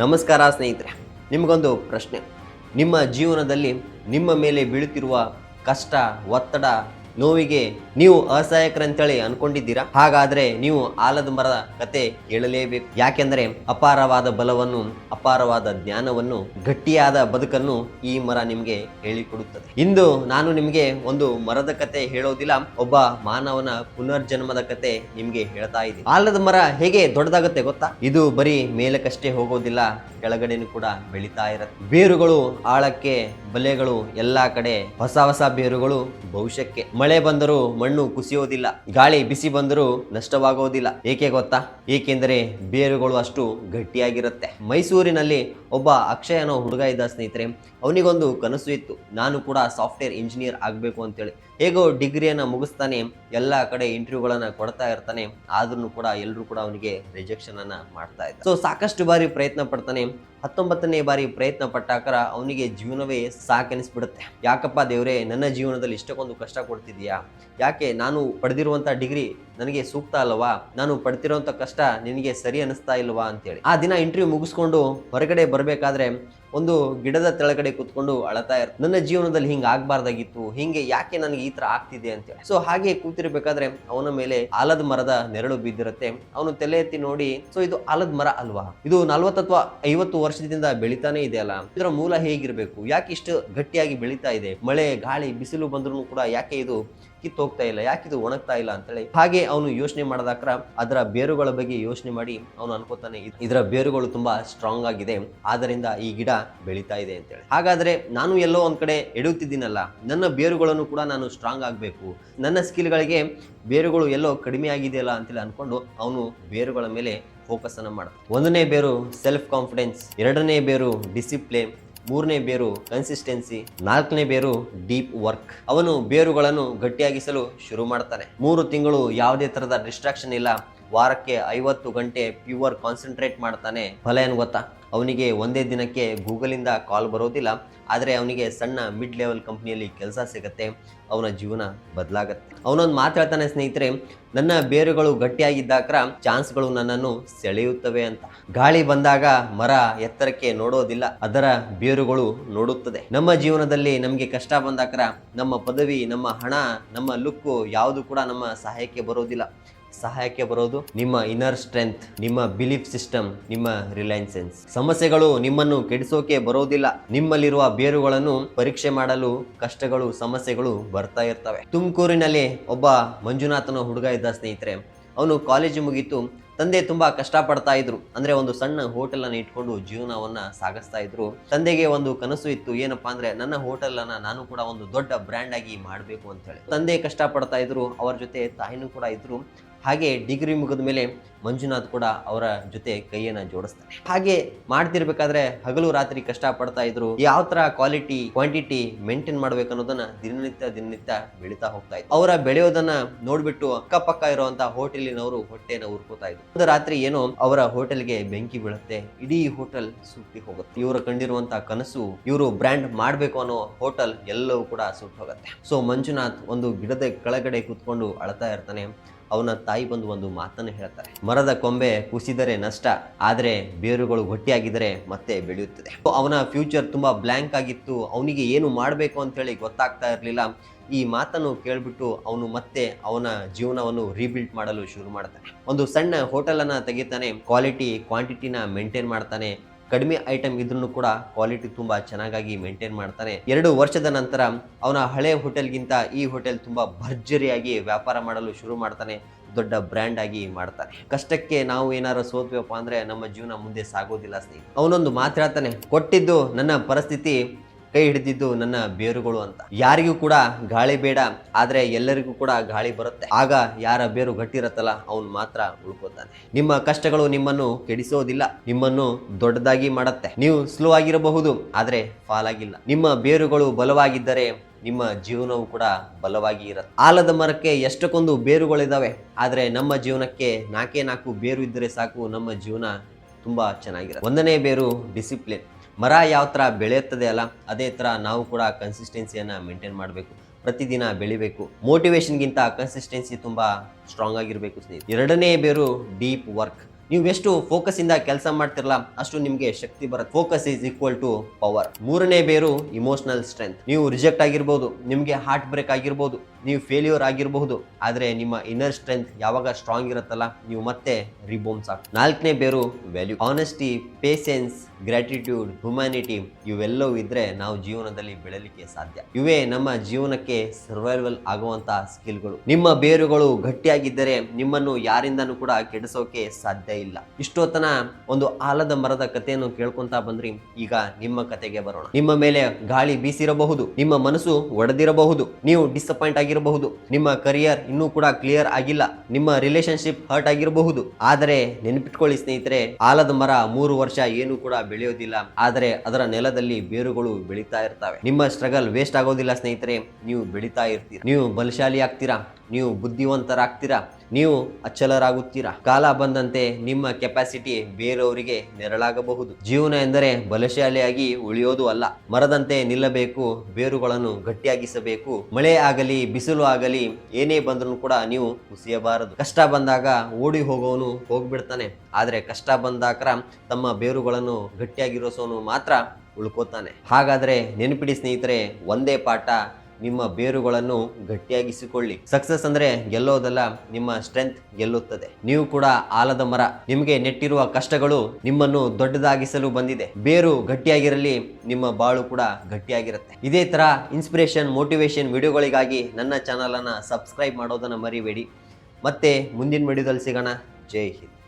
ನಮಸ್ಕಾರ ಸ್ನೇಹಿತರೆ ನಿಮಗೊಂದು ಪ್ರಶ್ನೆ. ನಿಮ್ಮ ಜೀವನದಲ್ಲಿ ನಿಮ್ಮ ಮೇಲೆ ಬೀಳುತ್ತಿರುವ ಕಷ್ಟ ಒತ್ತಡ ನೋವಿಗೆ ನೀವು ಅಸಹಾಯಕರಂತೇಳಿ ಅನ್ಕೊಂಡಿದ್ದೀರಾ? ಹಾಗಾದ್ರೆ ನೀವು ಆಲದ ಮರದ ಕತೆ ಹೇಳಲೇಬೇಕು. ಯಾಕೆಂದ್ರೆ ಅಪಾರವಾದ ಬಲವನ್ನು, ಅಪಾರವಾದ ಜ್ಞಾನವನ್ನು, ಗಟ್ಟಿಯಾದ ಬದುಕನ್ನು ಈ ಮರ ನಿಮಗೆ ಹೇಳಿಕೊಡುತ್ತದೆ. ಇಂದು ನಾನು ನಿಮಗೆ ಒಂದು ಮರದ ಕತೆ ಹೇಳೋದಿಲ್ಲ, ಒಬ್ಬ ಮಾನವನ ಪುನರ್ಜನ್ಮದ ಕತೆ ನಿಮ್ಗೆ ಹೇಳ್ತಾ ಇದ್ದೀನಿ. ಆಲದ ಮರ ಹೇಗೆ ದೊಡ್ಡದಾಗುತ್ತೆ ಗೊತ್ತಾ? ಇದು ಬರೀ ಮೇಲಕ್ಕಷ್ಟೇ ಹೋಗೋದಿಲ್ಲ, ಕೆಳಗಡೆನೂ ಕೂಡ ಬೆಳೀತಾ ಇರುತ್ತೆ. ಬೇರುಗಳು, ಆಳಕ್ಕೆ ಬಲೆಗಳು, ಎಲ್ಲಾ ಕಡೆ ಹೊಸ ಹೊಸ ಬೇರುಗಳು ಭವಿಷ್ಯಕ್ಕೆ. ಮಳೆ ಬಂದರೂ ಮಣ್ಣು ಕುಸಿಯೋದಿಲ್ಲ, ಗಾಳಿ ಬಿಸಿ ಬಂದರೂ ನಷ್ಟವಾಗೋದಿಲ್ಲ. ಏಕೆ ಗೊತ್ತಾ? ಏಕೆಂದರೆ ಬೇರುಗಳು ಅಷ್ಟು ಗಟ್ಟಿಯಾಗಿರುತ್ತೆ. ಮೈಸೂರಿನಲ್ಲಿ ಒಬ್ಬ ಅಕ್ಷಯ ಅನ್ನೋ ಹುಡುಗ ಇದ್ದ ಸ್ನೇಹಿತರೆ, ಅವನಿಗೊಂದು ಕನಸು ಇತ್ತು. ನಾನು ಕೂಡ ಸಾಫ್ಟ್ವೇರ್ ಇಂಜಿನಿಯರ್ ಆಗಬೇಕು ಅಂತೇಳಿ. ಹೇಗೋ ಡಿಗ್ರಿಯನ್ನು ಮುಗಿಸ್ತಾನೆ, ಎಲ್ಲ ಕಡೆ ಇಂಟರ್ವ್ಯೂಗಳನ್ನು ಕೊಡ್ತಾ ಇರ್ತಾನೆ, ಆದ್ರೂ ಕೂಡ ಎಲ್ಲರೂ ಕೂಡ ಅವನಿಗೆ ರಿಜೆಕ್ಷನ್ ಅನ್ನ ಮಾಡ್ತಾ ಇದ್ದ. ಸೊ ಸಾಕಷ್ಟು ಬಾರಿ ಪ್ರಯತ್ನ ಪಡ್ತಾನೆ ಹತ್ತೊಂಬತ್ತನೇ ಬಾರಿ ಪ್ರಯತ್ನ ಪಟ್ಟಾಕರ ಅವನಿಗೆ ಜೀವನವೇ ಸಾಕೆನಿಸ್ಬಿಡುತ್ತೆ. ಯಾಕಪ್ಪ ದೇವರೇ, ನನ್ನ ಜೀವನದಲ್ಲಿ ಇಷ್ಟಕ್ಕೊಂದು ಕಷ್ಟ ಕೊಡ್ತಿದ್ಯಾ ಯಾಕೆ, ನಾನು ಪಡೆದಿರುವಂತ ಡಿಗ್ರಿ ನನಗೆ ಸೂಕ್ತ ಅಲ್ಲವಾ? ನಾನು ಪಡ್ತಿರೋಂಥ ಕಷ್ಟ ನಿನಗೆ ಸರಿ ಅನಿಸ್ತಾ ಇಲ್ವಾ ಅಂತೇಳಿ. ಆ ದಿನ ಇಂಟರ್ವ್ಯೂ ಮುಗಿಸ್ಕೊಂಡು ಹೊರಗಡೆ ಬರಬೇಕಾದ್ರೆ ಒಂದು ಗಿಡದ ತೆಳಗಡೆ ಕೂತ್ಕೊಂಡು ಅಳತಾ ಇರ್, ನನ್ನ ಜೀವನದಲ್ಲಿ ಹಿಂಗೆ ಆಗ್ಬಾರ್ದಾಗಿತ್ತು, ಹಿಂಗೆ ಯಾಕೆ ನನಗೆ ಈ ತರ ಆಗ್ತಿದೆ ಅಂತೇಳಿ ಸೊ ಹಾಗೆ ಕೂತಿರ್ಬೇಕಾದ್ರೆ ಅವನ ಮೇಲೆ ಆಲದ ಮರದ ನೆರಳು ಬಿದ್ದಿರುತ್ತೆ. ಅವನು ತಲೆ ಎತ್ತಿ ನೋಡಿ ಸೊ ಇದು ಆಲದ ಮರ ಅಲ್ವಾ? ಇದು ನಲ್ವತ್ತು ಅಥವಾ ಐವತ್ತು ವರ್ಷದಿಂದ ಬೆಳಿತಾನೆ ಇದೆ ಅಲ್ಲ? ಇದರ ಮೂಲ ಹೇಗಿರ್ಬೇಕು? ಯಾಕೆ ಇಷ್ಟು ಗಟ್ಟಿಯಾಗಿ ಬೆಳೀತಾ ಇದೆ? ಮಳೆ, ಗಾಳಿ, ಬಿಸಿಲು ಬಂದ್ರು ಕೂಡ ಯಾಕೆ ಇದು ಕಿತ್ತೋಗ್ತಾ ಇಲ್ಲ, ಯಾಕೆ ಇದು ಒಣಗ್ತಾ ಇಲ್ಲ ಅಂತೇಳಿ ಹಾಗೆ ಅವನು ಯೋಚನೆ ಮಾಡಿದಾಕ್ರ ಅದರ ಬೇರುಗಳ ಬಗ್ಗೆ ಯೋಚನೆ ಮಾಡಿ ಅವನು ಅನ್ಕೋತಾನೆ ಇದರ ಬೇರುಗಳು ತುಂಬಾ ಸ್ಟ್ರಾಂಗ್ ಆಗಿದೆ, ಆದ್ದರಿಂದ ಈ ಗಿಡ ಬೆಳೀತಾ ಇದೆ ಅಂತೇಳಿ. ಹಾಗಾದ್ರೆ ನಾನು ಎಲ್ಲೋ ಒಂದ್ ಕಡೆ ಎಡುತ್ತಿದ್ದೀನಲ್ಲ ನನ್ನ ಬೇರುಗಳನ್ನು ಕೂಡ ನಾನು ಸ್ಟ್ರಾಂಗ್ ಆಗಬೇಕು, ನನ್ನ ಸ್ಕಿಲ್ಗಳಿಗೆ ಬೇರುಗಳು ಎಲ್ಲೋ ಕಡಿಮೆ ಆಗಿದೆಯಲ್ಲ ಅಂತೇಳಿ ಅನ್ಕೊಂಡು ಅವನು ಬೇರುಗಳ ಮೇಲೆ ಫೋಕಸ್ ಅನ್ನ ಮಾಡ್ತಾನೆ ಒಂದನೇ ಬೇರು ಸೆಲ್ಫ್ ಕಾನ್ಫಿಡೆನ್ಸ್ ಎರಡನೇ ಬೇರು ಡಿಸಿಪ್ಲಿನ್ ಮೂರನೇ ಬೇರು ಕನ್ಸಿಸ್ಟೆನ್ಸಿ ನಾಲ್ಕನೇ ಬೇರು ಡೀಪ್ ವರ್ಕ್ ಅವನು ಬೇರುಗಳನ್ನು ಗಟ್ಟಿಯಾಗಿಸಲು ಶುರು ಮಾಡ್ತಾನೆ. ಮೂರು ತಿಂಗಳು ಯಾವುದೇ ತರದ ಡಿಸ್ಟ್ರಾಕ್ಷನ್ ಇಲ್ಲ. ವಾರಕ್ಕೆ ಐವತ್ತು ಗಂಟೆ ಪ್ಯೂರ್ ಕಾನ್ಸಂಟ್ರೇಟ್ ಮಾಡ್ತಾನೆ. ಫಲ ಏನು ಗೊತ್ತಾ? ಅವನಿಗೆ ಒಂದೇ ದಿನಕ್ಕೆ ಗೂಗಲಿಂದ ಕಾಲ್ ಬರೋದಿಲ್ಲ, ಆದರೆ ಅವನಿಗೆ ಸಣ್ಣ ಮಿಡ್ ಲೆವೆಲ್ ಕಂಪ್ನಿಯಲ್ಲಿ ಕೆಲಸ ಸಿಗುತ್ತೆ, ಅವನ ಜೀವನ ಬದಲಾಗತ್ತೆ. ಅವನೊಂದು ಮಾತಾಡ್ತಾನೆ ಸ್ನೇಹಿತರೆ, ನನ್ನ ಬೇರುಗಳು ಗಟ್ಟಿಯಾಗಿದ್ದಾಕ್ರ ಚಾನ್ಸ್ಗಳು ನನ್ನನ್ನು ಸೆಳೆಯುತ್ತವೆ ಅಂತ. ಗಾಳಿ ಬಂದಾಗ ಮರ ಎತ್ತರಕ್ಕೆ ನೋಡೋದಿಲ್ಲ, ಅದರ ಬೇರುಗಳು ನೋಡುತ್ತದೆ. ನಮ್ಮ ಜೀವನದಲ್ಲಿ ನಮಗೆ ಕಷ್ಟ ಬಂದಾಕ್ರ ನಮ್ಮ ಪದವಿ, ನಮ್ಮ ಹಣ, ನಮ್ಮ ಲುಕ್ಕು ಯಾವುದು ಕೂಡ ನಮ್ಮ ಸಹಾಯಕ್ಕೆ ಬರೋದಿಲ್ಲ. ಸಹಾಯಕ್ಕೆ ಬರೋದು ನಿಮ್ಮ ಇನ್ನರ್ ಸ್ಟ್ರೆಂತ್ ನಿಮ್ಮ ಬಿಲೀಫ್ ಸಿಸ್ಟಮ್ ನಿಮ್ಮ ರಿಲಯನ್ಸೆನ್ಸ್ ಸಮಸ್ಯೆಗಳು ನಿಮ್ಮನ್ನು ಕೆಡಿಸೋಕೆ ಬರೋದಿಲ್ಲ. ನಿಮ್ಮಲ್ಲಿರುವ ಬೇರುಗಳನ್ನು ಪರೀಕ್ಷೆ ಮಾಡಲು ಕಷ್ಟಗಳು, ಸಮಸ್ಯೆಗಳು ಬರ್ತಾ ಇರ್ತವೆ. ತುಮಕೂರಿನಲ್ಲಿ ಒಬ್ಬ ಮಂಜುನಾಥನ ಹುಡುಗ ಇದ್ದ ಸ್ನೇಹಿತರೆ, ಅವನು ಕಾಲೇಜು ಮುಗೀತು. ತಂದೆ ತುಂಬಾ ಕಷ್ಟಪಡ್ತಾ ಇದ್ರು. ಅಂದ್ರೆ ಒಂದು ಸಣ್ಣ ಹೋಟೆಲ್ ಅನ್ನು ಇಟ್ಕೊಂಡು ಜೀವನವನ್ನ ಸಾಗಿಸ್ತಾ ಇದ್ರು. ತಂದೆಗೆ ಒಂದು ಕನಸು ಇತ್ತು. ಏನಪ್ಪಾ ಅಂದ್ರೆ, ನನ್ನ ಹೋಟೆಲ್ ಅನ್ನ ನಾನು ಕೂಡ ಒಂದು ದೊಡ್ಡ ಬ್ರ್ಯಾಂಡ್ ಆಗಿ ಮಾಡಬೇಕು ಅಂತ ಹೇಳಿ. ತಂದೆ ಕಷ್ಟಪಡ್ತಾ ಇದ್ರು. ಅವರ ಜೊತೆ ತಾಯಿನೂ ಕೂಡ ಇದ್ರು. ಹಾಗೆ ಡಿಗ್ರಿ ಮುಗಿದ ಮೇಲೆ ಮಂಜುನಾಥ್ ಕೂಡ ಅವರ ಜೊತೆ ಕೈಯನ್ನ ಜೋಡಿಸ್ತಾರೆ. ಹಾಗೆ ಮಾಡ್ತಿರ್ಬೇಕಾದ್ರೆ ಹಗಲು ರಾತ್ರಿ ಕಷ್ಟ ಪಡ್ತಾ ಇದ್ರು ಯಾವ ತರ ಕ್ವಾಲಿಟಿ ಕ್ವಾಂಟಿಟಿ ಮೇಂಟೈನ್ ಮಾಡ್ಬೇಕು ಅನ್ನೋದನ್ನ ದಿನನಿತ್ಯ ದಿನನಿತ್ಯ ಬೆಳೀತಾ ಹೋಗ್ತಾ ಇದ್ರು. ಅವರ ಬೆಳೆಯೋದನ್ನ ನೋಡ್ಬಿಟ್ಟು ಅಕ್ಕಪಕ್ಕ ಇರುವಂತಹ ಹೋಟೆಲಿನವರು ಹೊಟ್ಟೆನ ಉರ್ಕೋತಾ ಇದ್ರು. ಒಂದು ರಾತ್ರಿ ಏನೋ ಅವರ ಹೋಟೆಲ್ಗೆ ಬೆಂಕಿ ಬೀಳುತ್ತೆ, ಇಡೀ ಹೋಟೆಲ್ ಸುಟ್ಟಿ ಹೋಗುತ್ತೆ. ಇವರು ಕಂಡಿರುವಂತಹ ಕನಸು, ಇವರು ಬ್ರ್ಯಾಂಡ್ ಮಾಡ್ಬೇಕು ಅನ್ನೋ ಹೋಟೆಲ್ ಎಲ್ಲವೂ ಕೂಡ ಸುಟ್ಟು ಹೋಗುತ್ತೆ ಸೊ ಮಂಜುನಾಥ್ ಒಂದು ಗಿಡದ ಕೆಳಗಡೆ ಕೂತ್ಕೊಂಡು ಅಳ್ತಾ ಇರ್ತಾನೆ. ಅವನ ತಾಯಿ ಬಂದು ಒಂದು ಮಾತನ್ನು ಹೇಳ್ತಾರೆ. ಮರದ ಕೊಂಬೆ ಕುಸಿದರೆ ನಷ್ಟ, ಆದರೆ ಬೇರುಗಳು ಗಟ್ಟಿಯಾಗಿದ್ದರೆ ಮತ್ತೆ ಬೆಳೆಯುತ್ತದೆ. ಅವನ ಫ್ಯೂಚರ್ ತುಂಬಾ ಬ್ಲ್ಯಾಂಕ್ ಆಗಿತ್ತು, ಅವನಿಗೆ ಏನು ಮಾಡಬೇಕು ಅಂತೇಳಿ ಗೊತ್ತಾಗ್ತಾ ಇರಲಿಲ್ಲ. ಈ ಮಾತನ್ನು ಕೇಳ್ಬಿಟ್ಟು ಅವನು ಮತ್ತೆ ಅವನ ಜೀವನವನ್ನು ರೀಬಿಲ್ಡ್ ಮಾಡಲು ಶುರು ಮಾಡ್ತಾನೆ. ಒಂದು ಸಣ್ಣ ಹೋಟೆಲನ್ನು ತೆಗಿತಾನೆ ಕ್ವಾಲಿಟಿ ಕ್ವಾಂಟಿಟಿನ ಮೇಂಟೈನ್ ಮಾಡ್ತಾನೆ. ಕಡಿಮೆ ಐಟಮ್ ಇದ್ರೂ ಕೂಡ ಕ್ವಾಲಿಟಿ ತುಂಬಾ ಚೆನ್ನಾಗಿ ಮೇಂಟೈನ್ ಮಾಡ್ತಾನೆ. ಎರಡು ವರ್ಷದ ನಂತರ ಅವನ ಹಳೆ ಹೋಟೆಲ್ಗಿಂತ ಈ ಹೋಟೆಲ್ ತುಂಬಾ ಭರ್ಜರಿಯಾಗಿ ವ್ಯಾಪಾರ ಮಾಡಲು ಶುರು ಮಾಡ್ತಾನೆ, ದೊಡ್ಡ ಬ್ರ್ಯಾಂಡ್ ಆಗಿ ಮಾಡ್ತಾನೆ. ಕಷ್ಟಕ್ಕೆ ನಾವು ಏನಾರು ಸೋತ್ವಪ್ಪ ಅಂದ್ರೆ ನಮ್ಮ ಜೀವನ ಮುಂದೆ ಸಾಗೋದಿಲ್ಲ ಸ್ನೇಹಿತ ಅವನೊಂದು ಮಾತಾಡ್ತಾನೆ, ಕೊಟ್ಟಿದ್ದು ನನ್ನ ಪರಿಸ್ಥಿತಿ ಕೈ ಹಿಡಿದಿದ್ದು ನನ್ನ ಬೇರುಗಳು ಅಂತ. ಯಾರಿಗೂ ಕೂಡ ಗಾಳಿ ಬೇಡ, ಆದರೆ ಎಲ್ಲರಿಗೂ ಕೂಡ ಗಾಳಿ ಬರುತ್ತೆ. ಆಗ ಯಾರ ಬೇರು ಗಟ್ಟಿರತ್ತಲ್ಲ, ಅವನು ಮಾತ್ರ ಉಳ್ಕೋತಾನೆ. ನಿಮ್ಮ ಕಷ್ಟಗಳು ನಿಮ್ಮನ್ನು ಕೆಡಿಸೋದಿಲ್ಲ, ನಿಮ್ಮನ್ನು ದೊಡ್ಡದಾಗಿ ಮಾಡತ್ತೆ. ನೀವು ಸ್ಲೋ ಆಗಿರಬಹುದು, ಆದರೆ ಫಾಲ್ ಆಗಿಲ್ಲ ನಿಮ್ಮ ಬೇರುಗಳು ಬಲವಾಗಿದ್ದರೆ ನಿಮ್ಮ ಜೀವನವು ಕೂಡ ಬಲವಾಗಿ ಇರುತ್ತೆ. ಆಲದ ಮರಕ್ಕೆ ಎಷ್ಟಕ್ಕೊಂದು ಬೇರುಗಳಿದ್ದಾವೆ ಆದರೆ ನಮ್ಮ ಜೀವನಕ್ಕೆ ನಾಲ್ಕೇ ನಾಲ್ಕು ಬೇರು ಇದ್ದರೆ ಸಾಕು, ನಮ್ಮ ಜೀವನ ತುಂಬಾ ಚೆನ್ನಾಗಿರುತ್ತೆ. ಒಂದನೇ ಬೇರು ಡಿಸಿಪ್ಲಿನ್. ಮರ ಯಾವ ಥರ ಬೆಳೆಯುತ್ತದೆ ಅಲ್ಲ, ಅದೇ ಥರ ನಾವು ಕೂಡ ಕನ್ಸಿಸ್ಟೆನ್ಸಿಯನ್ನು ಮೇಂಟೈನ್ ಮಾಡಬೇಕು. ಪ್ರತಿದಿನ ಬೆಳಿಬೇಕು. ಮೋಟಿವೇಶನ್ಗಿಂತ ಕನ್ಸಿಸ್ಟೆನ್ಸಿ ತುಂಬ ಸ್ಟ್ರಾಂಗ್ ಆಗಿರಬೇಕು ಸ್ನೇಹಿತರೆ. ಎರಡನೇ ಬೇರು ಡೀಪ್ ವರ್ಕ್ ನೀವು ಎಷ್ಟು ಫೋಕಸ್ ಇಂದ ಕೆಲಸ ಮಾಡ್ತಿರಲ್ಲ ಅಷ್ಟು ನಿಮಗೆ ಶಕ್ತಿ ಬರುತ್ತೆ. Focus is equal to power ಮೂರನೇ ಬೇರು ಇಮೋಷನಲ್ ಸ್ಟ್ರೆಂತ್ ನೀವು ರಿಜೆಕ್ಟ್ ಆಗಿರ್ಬೋದು, ನಿಮಗೆ ಹಾರ್ಟ್ ಬ್ರೇಕ್ ಆಗಿರ್ಬೋದು ನೀವು ಫೇಲ್ಯೂರ್ ಆಗಿರಬಹುದು, ಆದರೆ ನಿಮ್ಮ ಇನ್ನರ್ ಸ್ಟ್ರೆಂತ್ ಯಾವಾಗ ಸ್ಟ್ರಾಂಗ್ ಇರುತ್ತಲ್ಲ, ನೀವು ಮತ್ತೆ ರಿಬೋಮ್ಸ್ ಆಗ ನಾಲ್ಕನೇ ಬೇರು value honesty patience gratitude humanity ಇವೆಲ್ಲವೂ ಇದ್ರೆ ನಾವು ಜೀವನದಲ್ಲಿ ಬೆಳಲಿಕ್ಕೆ ಸಾಧ್ಯ. ಇವೇ ನಮ್ಮ ಜೀವನಕ್ಕೆ ಸರ್ವೈವಲ್ ಆಗುವಂತಹ ಸ್ಕಿಲ್ಗಳು ನಿಮ್ಮ ಬೇರುಗಳು ಗಟ್ಟಿಯಾಗಿದ್ದರೆ ನಿಮ್ಮನ್ನು ಯಾರಿಂದನೂ ಕೂಡ ಕೆಡಿಸೋಕೆ ಸಾಧ್ಯ ಇಲ್ಲ. ಇಷ್ಟೊತ್ತನ ಒಂದು ಆಲದ ಮರದ ಕಥೆಯನ್ನು ಕೇಳ್ಕೊಂತ ಬಂದ್ರಿ, ಈಗ ನಿಮ್ಮ ಕತೆಗೆ ಬರೋಣ. ನಿಮ್ಮ ಮೇಲೆ ಗಾಳಿ ಬೀಸಿರಬಹುದು, ನಿಮ್ಮ ಮನಸ್ಸು ಒಡೆದಿರಬಹುದು, ನೀವು ಡಿಸಪಾಯಿಂಟ್ ಆಗಿರಬಹುದು. ನಿಮ್ಮ ಕರಿಯರ್ ಇನ್ನೂ ಕೂಡ ಕ್ಲಿಯರ್ ಆಗಿಲ್ಲ. ನಿಮ್ಮ ರಿಲೇಶನ್ಶಿಪ್ ಹರ್ಟ್ ಆಗಿರಬಹುದು. ಆದರೆ ನೆನಪಿಟ್ಕೊಳ್ಳಿ ಸ್ನೇಹಿತರೆ, ಆಲದ ಮರ ಮೂರು ವರ್ಷ ಏನು ಕೂಡ ಬೆಳೆಯೋದಿಲ್ಲ. ಆದರೆ ಅದರ ನೆಲದಲ್ಲಿ ಬೇರುಗಳು ಬೆಳೀತಾ ಇರ್ತವೆ. ನಿಮ್ಮ ಸ್ಟ್ರಗಲ್ ವೇಸ್ಟ್ ಆಗೋದಿಲ್ಲ ಸ್ನೇಹಿತರೆ. ನೀವು ಬೆಳೀತಾ ಇರ್ತೀರಾ. ನೀವು ಬಲಶಾಲಿ ಆಗ್ತೀರಾ. ನೀವು ಬುದ್ಧಿವಂತರಾಗ್ತೀರಾ. ನೀವು ಅಚ್ಚಲರಾಗುತ್ತೀರಾ. ಕಾಲ ಬಂದಂತೆ ನಿಮ್ಮ ಕೆಪಾಸಿಟಿ ಬೇರೆಯವರಿಗೆ ನೆರಳಾಗಬಹುದು. ಜೀವನ ಎಂದರೆ ಬಲಶಾಲಿಯಾಗಿ ಉಳಿಯೋದು ಅಲ್ಲ. ಮರದಂತೆ ನಿಲ್ಲಬೇಕು, ಬೇರುಗಳನ್ನು ಗಟ್ಟಿಯಾಗಿಸಬೇಕು. ಮಳೆ ಆಗಲಿ ಬಿಸಿಲು ಆಗಲಿ, ಏನೇ ಬಂದರೂ ಕೂಡ ನೀವು ಕುಸಿಯಬಾರದು. ಕಷ್ಟ ಬಂದಾಗ ಓಡಿ ಹೋಗೋನು ಹೋಗ್ಬಿಡ್ತಾನೆ. ಆದರೆ ಕಷ್ಟ ಬಂದಾಕರ ತಮ್ಮ ಬೇರುಗಳನ್ನು ಗಟ್ಟಿಯಾಗಿರೋಸೋನು ಮಾತ್ರ ಉಳ್ಕೋತಾನೆ. ಹಾಗಾದ್ರೆ ನೆನಪಿಡಿ ಸ್ನೇಹಿತರೆ, ಒಂದೇ ಪಾಠ ನಿಮ್ಮ ಬೇರುಗಳನ್ನು ಗಟ್ಟಿಯಾಗಿಸಿಕೊಳ್ಳಿ. ಸಕ್ಸಸ್ ಅಂದ್ರೆ ಗೆಲ್ಲೋದಲ್ಲ, ನಿಮ್ಮ ಸ್ಟ್ರೆಂತ್ ಗೆಲ್ಲುತ್ತದೆ. ನೀವು ಕೂಡ ಆಲದ ಮರ. ನಿಮಗೆ ನೆಟ್ಟಿರುವ ಕಷ್ಟಗಳು ನಿಮ್ಮನ್ನು ದೊಡ್ಡದಾಗಿಸಲು ಬಂದಿದೆ. ಬೇರು ಗಟ್ಟಿಯಾಗಿರಲಿ, ನಿಮ್ಮ ಬಾಳು ಕೂಡ ಗಟ್ಟಿಯಾಗಿರುತ್ತೆ. ಇದೇ ತರ ಇನ್ಸ್ಪಿರೇಷನ್ ಮೋಟಿವೇಶನ್ ವಿಡಿಯೋಗಳಿಗಾಗಿ ನನ್ನ ಚಾನಲ್ ಅನ್ನ ಸಬ್ಸ್ಕ್ರೈಬ್ ಮಾಡೋದನ್ನ ಮರಿಬೇಡಿ. ಮತ್ತೆ ಮುಂದಿನ ವಿಡಿಯೋದಲ್ಲಿ ಸಿಗೋಣ. ಜೈ ಹಿಂದ್.